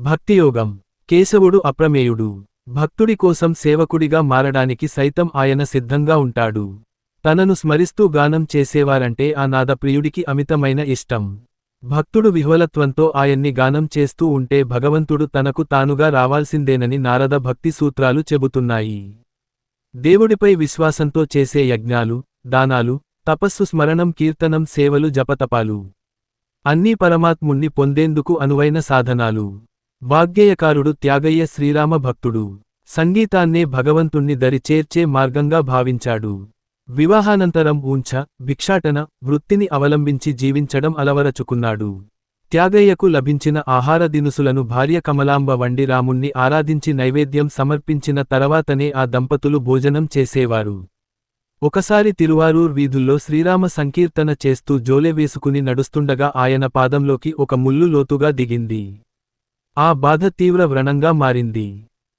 భక్తియోగం. కేశవుడు అప్రమేయుడు. భక్తుడి కోసం సేవకుడిగా మారడానికి సైతం ఆయన సిద్ధంగా ఉంటాడు. తనను స్మరిస్తూ గానం చేసేవారంటే ఆ నాదప్రియుడికి అమితమైన ఇష్టం. భక్తుడు విహ్వలత్వంతో ఆయన్ని గానం చేస్తూ ఉంటే భగవంతుడు తనకు తానుగా రావాల్సిందేనని నారద భక్తి సూత్రాలు చెబుతున్నాయి. దేవుడిపై విశ్వాసంతో చేసే యజ్ఞాలు దానాలు తపస్సు స్మరణం కీర్తనం సేవలు జపతపాలు అన్నీ పరమాత్ముణ్ణి పొందేందుకు అనువైన సాధనాలు. వాగ్గేయకారుడు త్యాగయ్య శ్రీరామ భక్తుడు. సంగీతాన్నే భగవంతుణ్ణి దరి చేర్చే మార్గంగా భావించాడు. వివాహానంతరం ఊంఛ భిక్షాటన వృత్తిని అవలంబించి జీవించడం అలవరచుకున్నాడు. త్యాగయ్యకు లభించిన ఆహార దినుసులను భార్య కమలాంబ వండి రాముణ్ణి ఆరాధించి నైవేద్యం సమర్పించిన తర్వాతనే ఆ దంపతులు భోజనం చేసేవారు. ఒకసారి తిరువారూర్ వీధుల్లో శ్రీరామ సంకీర్తన చేస్తూ జోలె వేసుకుని నడుస్తుండగా ఆయన పాదంలోకి ఒక ముల్లు లోతుగా దిగింది. ఆ బాధ తీవ్ర వ్రణంగా మారింది.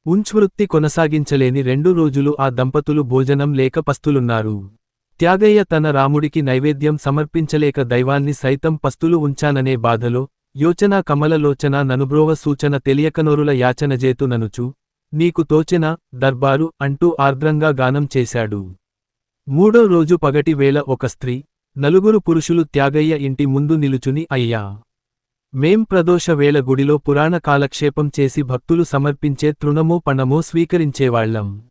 ఉంచ్వృత్తి కొనసాగించలేని రెండు రోజులు ఆ దంపతులు భోజనం లేక పస్తులున్నారు. త్యాగయ్య తన రాముడికి నైవేద్యం సమర్పించలేక దైవాన్ని సైతం పస్తులు ఉంచాననే బాధలో యోచనా కమలలోచన ననుబ్రోవ సూచన తెలియకనోరుల యాచనజేతు ననుచు నీకు తోచెన దర్బారు అంటూ ఆర్ద్రంగా గానం చేశాడు. మూడో రోజు పగటి వేళ ఒక స్త్రీ నలుగురు పురుషులు త్యాగయ్య ఇంటి ముందు నిలుచుని అయ్యా! మేం ప్రదోషవేళ గుడిలో పురాణ కాలక్షేపం చేసి భక్తులు సమర్పించే తృణమో పణమో స్వీకరించేవాళ్ళం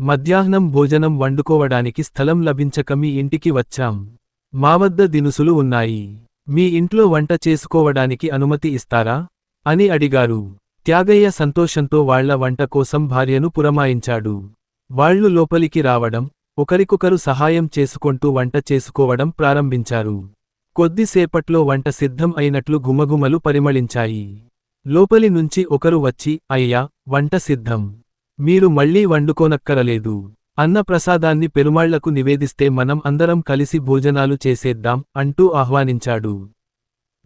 మధ్యాహ్నం భోజనం వండుకోవడానికి స్థలం లభించక మీ ఇంటికి వచ్చాం. మా వద్ద దినుసులు ఉన్నాయి. మీ ఇంట్లో వంట చేసుకోవడానికి అనుమతి ఇస్తారా? అని అడిగారు. త్యాగయ్య సంతోషంతో వాళ్ళ వంట కోసం భార్యను పురమాయించాడు. వాళ్ళు లోపలికి రావడం ఒకరికొకరు సహాయం చేసుకొంటూ వంట చేసుకోవడం ప్రారంభించారు. కొద్దిసేపట్లో వంట సిద్ధం అయినట్లు గుమగుమలు పరిమళించాయి. లోపలి నుంచి ఒకరు వచ్చి అయ్యా వంట సిద్ధం. మీరు మళ్ళీ వండుకోనక్కరలేదు. అన్నప్రసాదాన్ని పెరుమాళ్ళకు నివేదిస్తే మనం అందరం కలిసి భోజనాలు చేసేద్దాం అంటూ ఆహ్వానించాడు.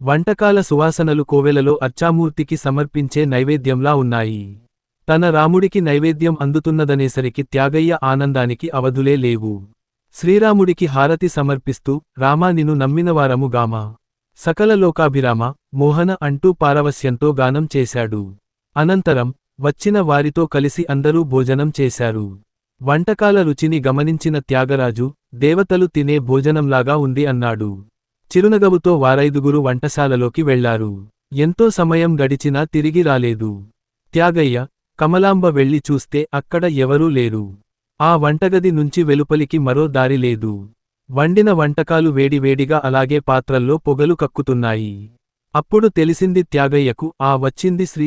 వంటకాల సువాసనలు కోవెలలో అర్చామూర్తికి సమర్పించే నైవేద్యంలా ఉన్నాయి. తన రాముడికి నైవేద్యం అందుతున్నదనేసరికి త్యాగయ్య ఆనందానికి అవధులే లేవు. శ్రీరాముడికి హారతి సమర్పిస్తూ రామా నిన్ను నమ్మినవారము గామా. సకల లోకాభిరామ మోహన అంటూ పారవస్యంతో గానం చేశాడు. అనంతరం వచ్చిన వారితో కలిసి అందరూ భోజనం చేశారు. వంటకాల రుచిని గమనించిన త్యాగరాజు దేవతలు తినే భోజనంలాగా ఉంది అన్నాడు. చిరునగవుతో వారైదుగురు వంటశాలలోకి వెళ్ళారు. ఎంతో సమయం గడిచినా తిరిగి రాలేదు. త్యాగయ్య కమలాంబ వెళ్ళి చూస్తే అక్కడ ఎవరూ లేరు. ఆ వంటగది నుంచి వెలుపలికి మరో దారి లేదు. వండిన వంటకాలు వేడివేడిగా అలాగే పాత్రల్లో పొగలు కక్కుతున్నాయి. అప్పుడు తెలిసింది త్యాగయ్యకు ఆ వచ్చింది శ్రీ